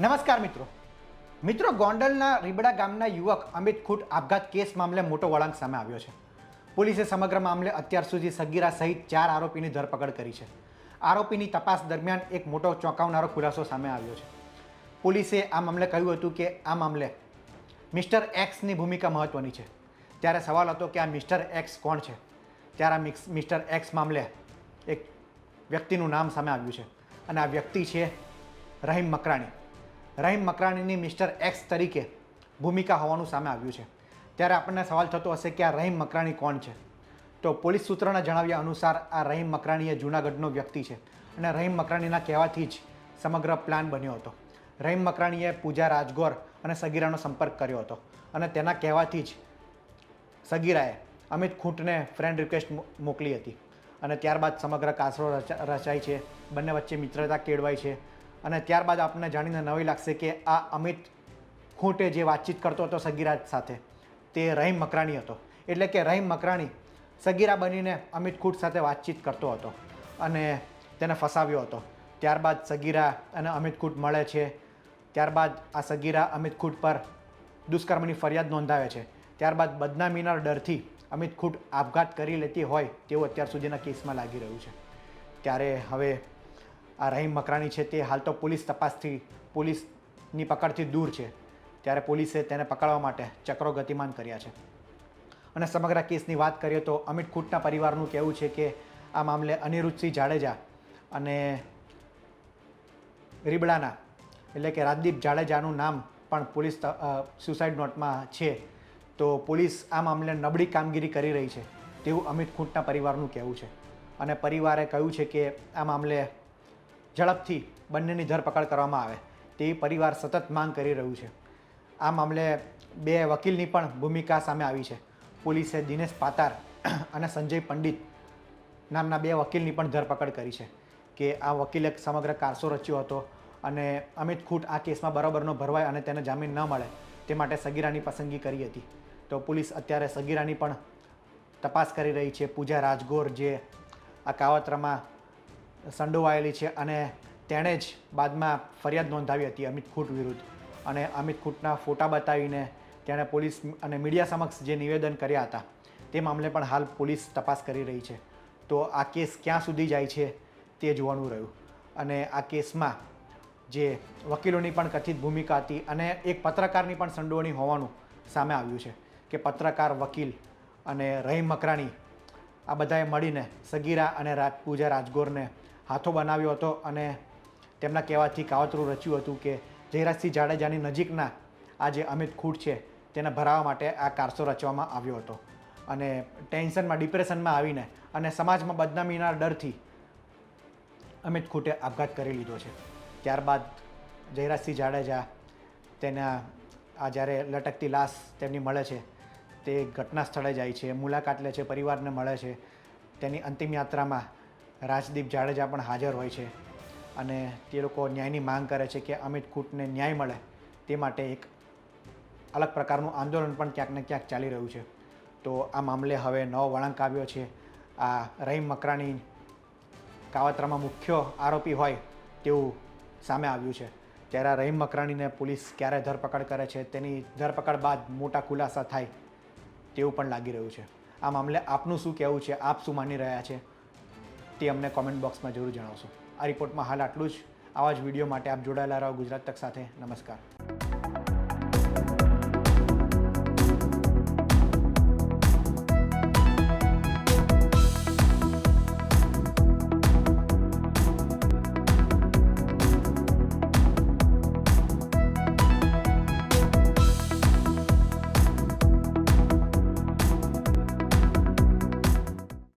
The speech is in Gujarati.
નમસ્કાર મિત્રો. મિત્રો, ગોંડલના રીબડા ગામના યુવક અમિત ખૂટ આપઘાત કેસ મામલે મોટો વળાંક સામે આવ્યો છે. પોલીસે સમગ્ર મામલે અત્યાર સુધી સગીરા સહિત ચાર આરોપીની ધરપકડ કરી છે. આરોપીની તપાસ દરમિયાન એક મોટો ચોંકાવનારો ખુલાસો સામે આવ્યો છે. પોલીસે આ મામલે કહ્યું હતું કે આ મામલે મિસ્ટર એક્સની ભૂમિકા મહત્વની છે. ત્યારે સવાલ હતો કે આ મિસ્ટર એક્સ કોણ છે? ત્યારે આ મિક્સ, મિસ્ટર એક્સ મામલે એક વ્યક્તિનું નામ સામે આવ્યું છે. અને આ વ્યક્તિ છે રહીમ મકરાણી. રહીમ મકરાણીની મિસ્ટર એક્સ તરીકે ભૂમિકા હોવાનું સામે આવ્યું છે. ત્યારે આપણને સવાલ થતો હશે કે આ રહીમ મકરાણી કોણ છે? તો પોલીસ સૂત્રના જણાવ્યા અનુસાર આ રહીમ મકરાણી એ જૂનાગઢનો વ્યક્તિ છે અને રહીમ મકરાણીના કહેવાથી જ સમગ્ર પ્લાન બન્યો હતો. રહીમ મકરાણીએ પૂજા રાજગોર અને સગીરાનો સંપર્ક કર્યો હતો અને તેના કહેવાથી જ સગીરાએ અમિત ખૂંટને ફ્રેન્ડ રિક્વેસ્ટ મોકલી હતી. અને ત્યારબાદ સમગ્ર કાસરો રચા- રચાય છે. બંને વચ્ચે મિત્રતા કેળવાય છે. અને ત્યારબાદ આપણને જાણીને નવી લાગશે કે આ અમિત ખૂંટે જે વાતચીત કરતો હતો સગીરા સાથે, તે રહીમ મકરાણી હતો. એટલે કે રહીમ મકરાણી સગીરા બનીને અમિત ખૂંટ સાથે વાતચીત કરતો હતો અને તેને ફસાવ્યો હતો. ત્યારબાદ સગીરા અને અમિત ખૂંટ મળે છે. ત્યારબાદ આ સગીરા અમિત ખૂંટ પર દુષ્કર્મની ફરિયાદ નોંધાવે છે. ત્યારબાદ બદનામીના ડરથી અમિત ખૂટ આપઘાત કરી લેતી હોય તેવું અત્યાર સુધીના કેસમાં લાગી રહ્યું છે. ત્યારે હવે આ રહીમ મકરાણી છે તે હાલ તો પોલીસ તપાસથી, પોલીસની પકડથી દૂર છે. ત્યારે પોલીસે તેને પકડવા માટે ચક્રો ગતિમાન કર્યા છે. અને સમગ્ર કેસની વાત કરીએ તો અમિત ખૂટના પરિવારનું કહેવું છે કે આ મામલે અનિરુદ્ધસિંહ જાડેજા અને રીબડાના, એટલે કે રાજદીપ જાડેજાનું નામ પણ પોલીસ સુસાઇડ નોટમાં છે. તો પોલીસ આ મામલે નબળી કામગીરી કરી રહી છે તેવું અમિત ખૂંટના પરિવારનું કહેવું છે. અને પરિવારે કહ્યું છે કે આ મામલે ઝડપથી બંનેની ધરપકડ કરવામાં આવે. તેવી પરિવાર સતત માંગ કરી રહ્યું છે. આ મામલે બે વકીલની પણ ભૂમિકા સામે આવી છે. પોલીસે દિનેશ પાતાર અને સંજય પંડિત નામના બે વકીલની પણ ધરપકડ કરી છે કે આ વકીલે સમગ્ર કારસો રચ્યો હતો અને અમિત ખૂટ આ કેસમાં બરાબરનો ભરવાય અને તેને જામીન ન મળે તે માટે સગીરાની પસંદગી કરી હતી. તો પોલીસ અત્યારે સગીરાની પણ તપાસ કરી રહી છે. પૂજા રાજગોર જે આ કાવતરામાં સંડોવાયેલી છે અને તેણે જ બાદમાં ફરિયાદ નોંધાવી હતી અમિત ખૂટ વિરુદ્ધ. અને અમિત ખૂટના ફોટા બતાવીને તેણે પોલીસ અને મીડિયા સમક્ષ જે નિવેદન કર્યા હતા, તે મામલે પણ હાલ પોલીસ તપાસ કરી રહી છે. તો આ કેસ ક્યાં સુધી જાય છે તે જોવાનું રહ્યું. અને આ કેસમાં જે વકીલોની પણ કથિત ભૂમિકા હતી અને એક પત્રકારની પણ સંડોવણી હોવાનું સામે આવ્યું છે કે પત્રકાર, વકીલ અને રહીમ મકરાણી આ બધાએ મળીને સગીરા અને રાજ પૂજા રાજગોરને હાથો બનાવ્યો હતો અને તેમના કહેવાથી કાવતરું રચ્યું હતું કે જયરાજસિંહ જાડેજાની નજીકના આ જે અમિત ખૂટ છે, તેને ભરાવવા માટે આ કારસો રચવામાં આવ્યો હતો. અને ટેન્શનમાં, ડિપ્રેશનમાં આવીને અને સમાજમાં બદનામીના ડરથી અમિત ખૂટે આપઘાત કરી લીધો છે. ત્યારબાદ જયરાજસિંહ જાડેજા તેના આ જ્યારે લટકતી લાશ તેમની મળે છે, તે ઘટના સ્થળે જાય છે, મુલાકાત લે છે, પરિવારને મળે છે. તેની અંતિમ યાત્રામાં રાજદીપ જાડેજા પણ હાજર હોય છે. અને તે લોકો ન્યાયની માંગ કરે છે કે અમિત કૂટને ન્યાય મળે તે માટે એક અલગ પ્રકારનું આંદોલન પણ ક્યાંક ને ક્યાંક ચાલી રહ્યું છે. તો આ મામલે હવે નવો વળાંક આવ્યો છે. આ રહીમ મકરાણી કાવતરામાં મુખ્ય આરોપી હોય તેવું સામે આવ્યું છે. ત્યારે રહીમ મકરાણીને પોલીસ ક્યારે ધરપકડ કરે છે તેની ધરપકડ બાદ મોટા ખુલાસા થાય તેવું પણ લાગી રહ્યું છે. આ મામલે આપનું શું કહેવું છે? આપ શું માની રહ્યા છે? તે અમને કોમેન્ટ બોક્સમાં જરૂર જણાવશો. આ રિપોર્ટમાં હાલ આટલું જ. આવા જ વીડિયો માટે આપ જોડાયેલા રહો ગુજરાત તક સાથે. નમસ્કાર.